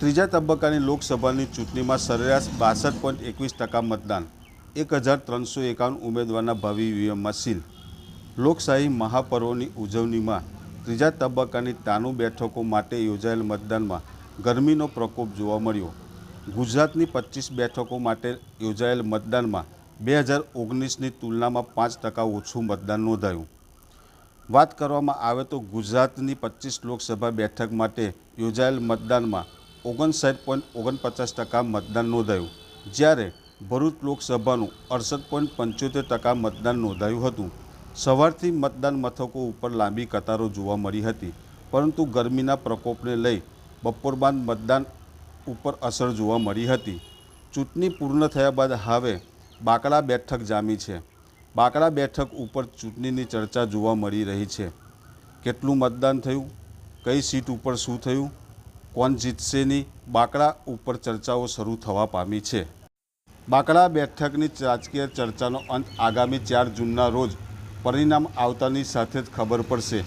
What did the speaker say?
ત્રીજા તબક્કાની લોકસભાની ચૂંટણીમાં સરેરાશ બાસઠ પોઈન્ટ એકવીસ ટકા મતદાન, એક હજાર ત્રણસો એકાવન ઉમેદવારના ભાવિ ઈવીએમમાં સીલ લોકશાહી મહાપર્વની ઉજવણીમાં ત્રીજા તબક્કાની તાનું બેઠકો માટે યોજાયેલ મતદાનમાં ગરમીનો પ્રકોપ જોવા મળ્યો. ગુજરાતની પચીસ બેઠકો માટે યોજાયેલ મતદાનમાં બે હજાર ઓગણીસની તુલનામાં પાંચ ટકા ઓછું મતદાન નોંધાયું. વાત કરવામાં આવે તો ગુજરાતની પચીસ લોકસભા બેઠક માટે યોજાયેલ મતદાનમાં ઓગણસાઠ પોઈન્ટ ઓગણપચાસ ટકા મતદાન નોંધાયું. જ્યારે ભરૂચ લોકસભાનું અડસઠ પોઈન્ટ પંચોતેર ટકા મતદાન નોંધાયું હતું. સવારથી મતદાન મથકો ઉપર લાંબી કતારો જોવા મળી હતી, પરંતુ ગરમીના પ્રકોપને લઈ બપોર બાદ મતદાન ઉપર અસર જોવા મળી હતી. ચૂંટણી પૂર્ણ થયા બાદ હવે બાકડા બેઠક જામી છે. બાકડા બેઠક ઉપર ચૂંટણીની ચર્ચા જોવા મળી રહી છે. કેટલું મતદાન થયું? કઈ સીટ ઉપર શું થયું? કોણ જીતશેની બાકડા ઉપર ચર્ચાઓ શરૂ થવા પામી છે. બાકડા બેઠકની રાજકીય ચર્ચાનો અંત આગામી ચાર જૂનના રોજ પરિણામ આવતાની સાથે જ ખબર પડશે.